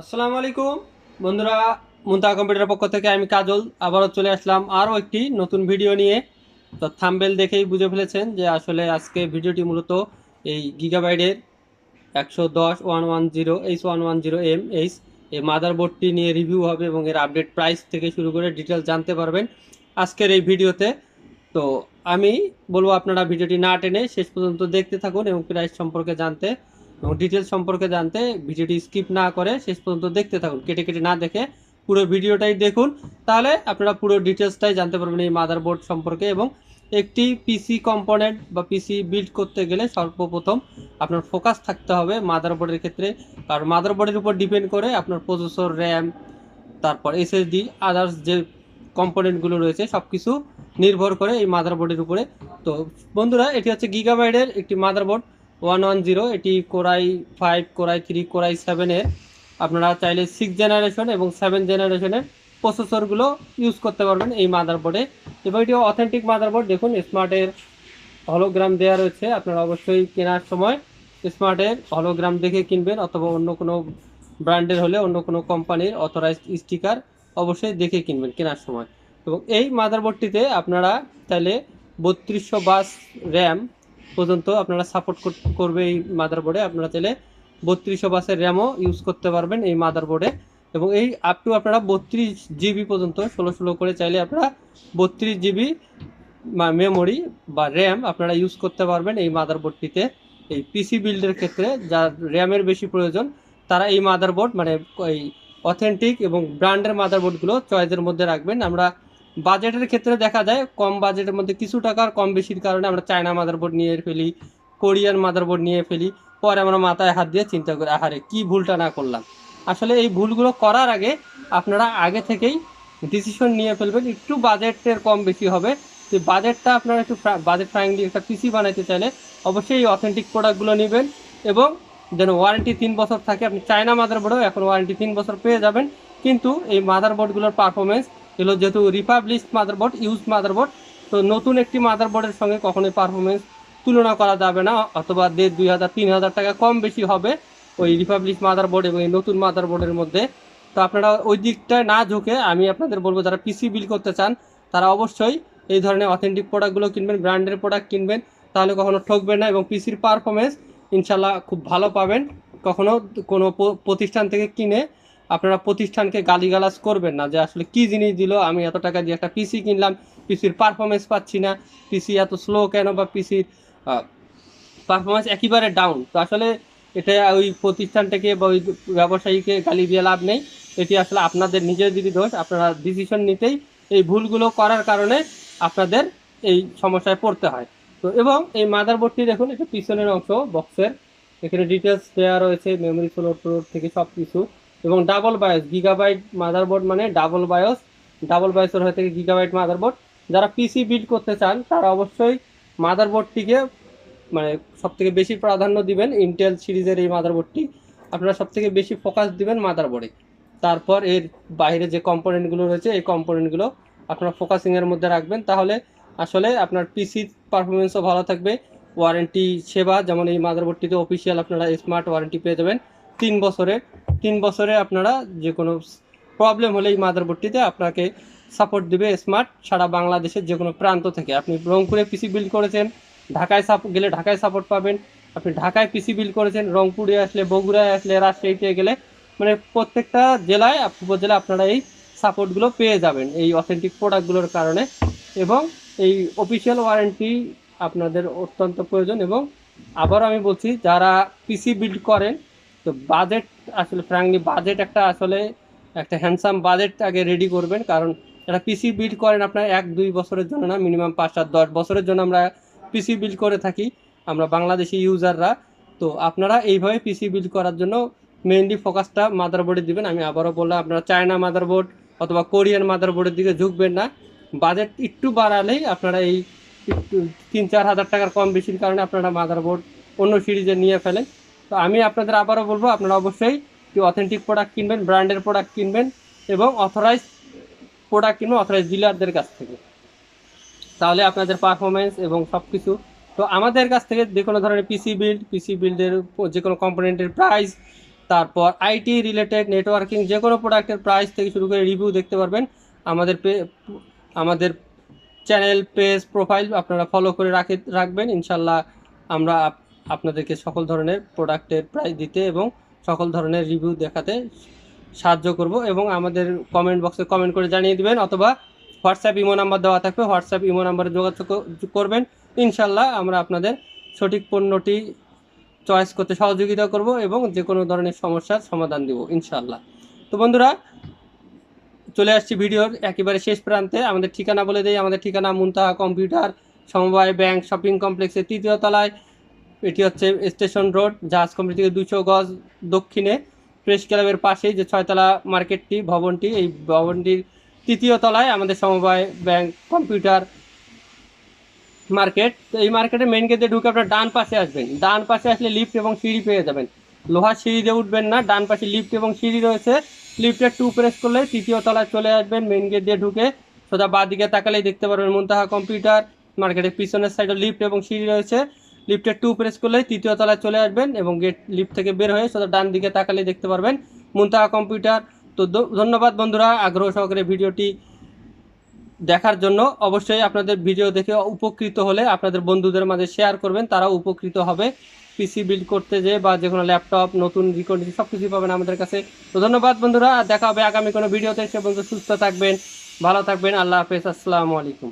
আসসালামু আলাইকুম। বন্ধুরা মুন্তা কম্পিউটারের পক্ষ থেকে আমি কাজল, আবারও চলে আসলাম আরও একটি নতুন ভিডিও নিয়ে। তো থাম্বেল দেখেই বুঝে ফেলেছেন যে আসলে আজকে ভিডিওটি মূলত এই গিগাবাইটের একশো দশ one one zero H one one zero M H এই মাদারবোর্ডটি নিয়ে রিভিউ হবে এবং এর আপডেট প্রাইস থেকে শুরু করে ডিটেলস জানতে পারবেন আজকের এই ভিডিওতে। তো আমি বলব আপনারা ভিডিওটি না টেনে শেষ পর্যন্ত দেখতে থাকুন এবং প্রাইস সম্পর্কে জানতে এবং ডিটেলস সম্পর্কে জানতে ভিডিওটি স্কিপ না করে শেষ পর্যন্ত দেখতে থাকুন। কেটে কেটে না দেখে পুরো ভিডিওটাই দেখুন। তাহলে আপনারা পুরো ডিটেলসটাই জানতে পারবেন এই মাদারবোর্ড সম্পর্কে এবং একটি পিসি কম্পোনেন্ট বা পিসি বিল্ড করতে গেলে সর্বপ্রথম আপনার ফোকাস থাকতে হবে মাদারবোর্ডের ক্ষেত্রে। আর মাদারবোর্ডের উপর ডিপেন্ড করে আপনার প্রসেসর র্যাম তারপর এসএসডি আদার্স যে কম্পোনেন্টগুলো রয়েছে সব কিছু নির্ভর করে এই মাদারবোর্ডের উপরে। তো বন্ধুরা, এটি হচ্ছে গিগাবাইডের একটি মাদারবোর্ড ওয়ান ওয়ান জিরো, এটি core i five, core i three, core i সেভেনের আপনারা চাইলে সিক্স জেনারেশন এবং সেভেন জেনারেশনের প্রসেসরগুলো ইউজ করতে পারবেন এই মাদারবোর্ডে এবং এটি অথেন্টিক মাদারবোর্ড দেখুন স্মার্টের হলোগ্রাম দেওয়া রয়েছে, আপনারা অবশ্যই কেনার সময় স্মার্টের হলোগ্রাম দেখে কিনবেন, অথবা অন্য কোনো ব্র্যান্ডের হলে অন্য কোনো কোম্পানির অথরাইজড স্টিকার অবশ্যই দেখে কিনবেন কেনার সময়। এবং এই মাদারবোর্ডটিতে আপনারা চাইলে বত্রিশশো বাস র্যাম পর্যন্ত আপনারা সাপোর্ট করবে এই মাদারবোর্ডে আপনারা চাইলে বত্রিশশো বাসের র্যামও ইউজ করতে পারবেন এই মাদারবোর্ডে এবং এই আপ টু আপনারা বত্রিশ জিবি পর্যন্ত, ষোলো ষোলো করে চাইলে আপনারা বত্রিশ জিবি মেমোরি বা র্যাম আপনারা ইউজ করতে পারবেন এই মাদারবোর্ডটিতে এই পিসি বিল্ডের ক্ষেত্রে যার র্যামের বেশি প্রয়োজন, তারা এই মাদারবোর্ড মানে এই অথেন্টিক এবং ব্র্যান্ডের মাদারবোর্ডগুলো চয়েসের মধ্যে রাখবেন। আমরা বাজেটের ক্ষেত্রে দেখা যায়, কম বাজেটের মধ্যে কিছু টাকার কম বেশির কারণে আমরা চায়না মাদারবোর্ড নিয়ে ফেলি কোরিয়ান মাদারবোর্ড নিয়ে ফেলি, পরে আমরা মাথায় হাত দিয়ে চিন্তা করি, আহারে, কি ভুলটা না করলাম? আসলে এই ভুলগুলো করার আগে আপনারা আগে থেকেই ডিসিশন নিয়ে ফেলবেন, একটু বাজেটের কম বেশি হবে। তো বাজেটটা আপনারা একটু বাজেট ফ্রাইংলি একটা পিসি বানাইতে চাইলে অবশ্যই এই অথেন্টিক প্রোডাক্টগুলো নেবেন এবং যেন ওয়ারেন্টি তিন বছর থাকে, আপনি চায়না মাদারবোর্ডেও এখন ওয়ারেন্টি তিন বছর পেয়ে যাবেন। কিন্তু এই মাদারবোর্ডগুলোর পারফরমেন্স এগুলো যেহেতু রিপাবলিশ মাদারবোর্ড ইউজ মাদারবোর্ড তো নতুন একটি মাদারবোর্ডের সঙ্গে কখনোই পারফরমেন্স তুলনা করা যাবে না, অথবা দেড় দুই হাজার, তিন হাজার টাকা কম বেশি হবে ওই রিপাবলিক মাদারবোর্ড এবং এই নতুন মাদারবোর্ডের মধ্যে। তো আপনারা ওই দিকটায় না ঝুঁকে আমি আপনাদের বলব, যারা পিসি বিল করতে চান, তারা অবশ্যই এই ধরনের অথেন্টিক প্রোডাক্টগুলো কিনবেন ব্র্যান্ডের প্রোডাক্ট কিনবেন, তাহলে কখনো ঠকবেন না এবং পিসির পারফরমেন্স ইনশাল্লাহ খুব ভালো পাবেন। কখনো কোনো প্রতিষ্ঠান থেকে কিনে আপনারা প্রতিষ্ঠানকে গালিগালাজ করবেন না যে আসলে কি জিনিস দিল, আমি এত টাকা দিয়ে একটা পিসি কিনলাম পিসির পারফরমেন্স পাচ্ছি না পিসি এত স্লো কেন বা পিসির পারফরমেন্স একেবারে ডাউন তো আসলে এটা ওই প্রতিষ্ঠানটাকে বা ওই ব্যবসায়ীকে গালি দিয়ে লাভ নেই। এটি আসলে আপনাদের নিজেদেরই দোষ, আপনারা ডিসিশন নিতেই এই ভুলগুলো করার কারণে আপনাদের এই সমস্যায় পড়তে হয়। তো এবং এই মাদারবোর্ডটি দেখুন, এটা পিছনের অংশ বক্সের এখানে ডিটেলস দেওয়া রয়েছে মেমোরি ফ্লোর ফ্লোর থেকে সব কিছু এবং ডাবল বায়োস গিগাবাইট মাদারবোর্ড মানে ডাবল বায়োস ডাবল বায়োসের হয়ে থেকে গিগাবাইট মাদারবোর্ড যারা পিসি বিল্ড করতে চান, তারা অবশ্যই মাদারবোর্ডটিকে মানে সব থেকে বেশি প্রাধান্য দিবেন ইন্টেল সিরিজের এই মাদারবোর্ডটি আপনারা সব থেকে বেশি ফোকাস দিবেন মাদারবোর্ডে তারপর এর বাইরে যে কম্পোনেন্টগুলো রয়েছে, এই কম্পোনেন্টগুলো আপনারা ফোকাসিংয়ের মধ্যে রাখবেন। তাহলে আসলে আপনার পিসি পারফরমেন্সও ভালো থাকবে। ওয়ারেন্টি সেবা, যেমন এই মাদারবোর্ডটিতে অফিসিয়াল আপনারা স্মার্ট ওয়ারেন্টি পেয়ে যাবেন। তিন বছরে তিন বছরে আপনারা যে কোনো প্রবলেম হলে এই মাদারবোর্ডটিতে আপনাকে সাপোর্ট দিবে স্মার্ট সারা বাংলাদেশের যে কোনো প্রান্ত থেকে। আপনি রংপুরে পিসি বিল্ড করেছেন, ঢাকায় সাপোর্ট গেলে ঢাকায় সাপোর্ট পাবেন। আপনি ঢাকায় পিসি বিল্ড করেছেন, রংপুরে আসলে, বগুড়ায় আসলে, রাজশাহীতে গেলে মানে প্রত্যেকটা জেলায় উপজেলায় আপনারা এই সাপোর্টগুলো পেয়ে যাবেন, এই অথেন্টিক প্রোডাক্টগুলোর কারণে। এবং এই অফিসিয়াল ওয়ারেন্টি আপনাদের অত্যন্ত প্রয়োজন এবং আবারও আমি বলছি, যারা পিসি বিল্ড করেন তো বাজেট আসলে ফ্র্যাঙ্কলি বাজেট একটা আসলে একটা হ্যান্ডসাম বাজেট আগে রেডি করবেন। কারণ একটা পিসি বিল্ড করেন আপনার এক দুই বছরের জন্য না মিনিমাম পাঁচ সাত দশ বছরের জন্য আমরা পিসি বিল্ড করে থাকি, আমরা বাংলাদেশি ইউজাররা তো আপনারা এইভাবে পিসি বিল্ড করার জন্য মেইনলি ফোকাসটা মাদারবোর্ডে দিবেন। আমি আবারও বললাম, আপনারা চায়না মাদারবোর্ড অথবা কোরিয়ান মাদারবোর্ডের দিকে ঝুঁকবেন না। বাজেট একটু বাড়ালেই আপনারা এই তিন চার হাজার টাকার কম বেশির কারণে আপনারা মাদারবোর্ড অন্য সিরিজে নিয়ে ফেলেন। তো আমি আপনাদের আবারও বলব, আপনারা অবশ্যই কি অথেন্টিক প্রোডাক্ট কিনবেন ব্র্যান্ডের প্রোডাক্ট কিনবেন এবং অথরাইজ প্রোডাক্ট কিনবেন অথরাইজ ডিলারদের কাছ থেকে। তাহলে আপনাদের পারফরমেন্স এবং সব কিছু তো আমাদের কাছ থেকে যে কোনো ধরনের পিসি বিল্ড পিসি বিল্ডের যে কোনো কম্পোনেন্টের প্রাইস তারপর আইটি রিলেটেড নেটওয়ার্কিং যে কোনো প্রোডাক্টের প্রাইস থেকে শুরু করে রিভিউ দেখতে পারবেন। আমাদের পে আমাদের চ্যানেল পেজ প্রোফাইল আপনারা ফলো করে রাখে, রাখবেন। ইনশাল্লাহ আমরা আপনাদেরকে সকল ধরনের প্রোডাক্টের প্রাইস দিতে এবং সকল ধরনের রিভিউ দেখাতে সাহায্য করব এবং আমাদের কমেন্ট বক্সে কমেন্ট করে জানিয়ে দিবেন অথবা হোয়াটসঅ্যাপ ইমো নাম্বার দেওয়া থাকবে। হোয়াটসঅ্যাপ ইমো নাম্বারে যোগাযোগ করবেন। ইনশাল্লাহ আমরা আপনাদের সঠিক পণ্যটি চয়েস করতে সহযোগিতা করব এবং যে কোনো ধরনের সমস্যার সমাধান দেব ইনশাল্লাহ তো বন্ধুরা, চলে আসছি ভিডিওর একেবারে শেষ প্রান্তে। আমাদের ঠিকানা বলে দেই। আমাদের ঠিকানা মুনতাহা কম্পিউটার, সমবায় ব্যাংক, শপিং কমপ্লেক্সের তৃতীয় তলায়। এটি হচ্ছে স্টেশন রোড, জাহাজ কোম্পানি থেকে দুশো গজ দক্ষিণে। প্রেস ক্লাবের পাশেই যে ছয়তলা মার্কেটটি, ভবনটি, এই ভবনটির তৃতীয় তলায় আমাদের সমবায় ব্যাংক কম্পিউটার মার্কেট। এই মার্কেটে মেন গেটে ঢুকে আপনার ডান পাশে আসবেন। ডান পাশে আসলে লিফট এবং সিঁড়ি পেয়ে যাবেন। লোহার সিঁড়ি দিয়ে উঠবেন না, ডান পাশে লিফট এবং সিঁড়ি রয়েছে। লিফটের টু প্রেস করলে তৃতীয় তলায় চলে আসবেন মেন গেট দিয়ে ঢুকে। সোজা বাঁ দিকে তাকালেই দেখতে পারবেন মুনতাহা কম্পিউটার। মার্কেটের পিছনের সাইডে লিফট এবং সিঁড়ি রয়েছে। লিফটের টু প্রেস করলে তৃতীয় তলায় চলে আসবেন এবং গেট লিফট থেকে বের হয়ে সোজা ডান দিকে তাকালেই দেখতে পারবেন মুন্তাহা কম্পিউটার তো ধন্যবাদ বন্ধুরা, আগ্রহ সহকারে ভিডিওটি দেখার জন্য। অবশ্যই আপনাদের ভিডিও দেখে উপকৃত হলে আপনাদের বন্ধুদের মাঝে শেয়ার করবেন, তারাও উপকৃত হবে। পিসি বিল্ড করতে যে বা যে কোনো ল্যাপটপ নতুন রিকর্ডিং সব কিছুই পাবেন আমাদের কাছে। তো ধন্যবাদ বন্ধুরা দেখা হবে আগামী কোনো ভিডিওতে সে বন্ধু সুস্থ থাকবেন, ভালো থাকবেন, আল্লাহ হাফেজ, আসসালামু আলাইকুম।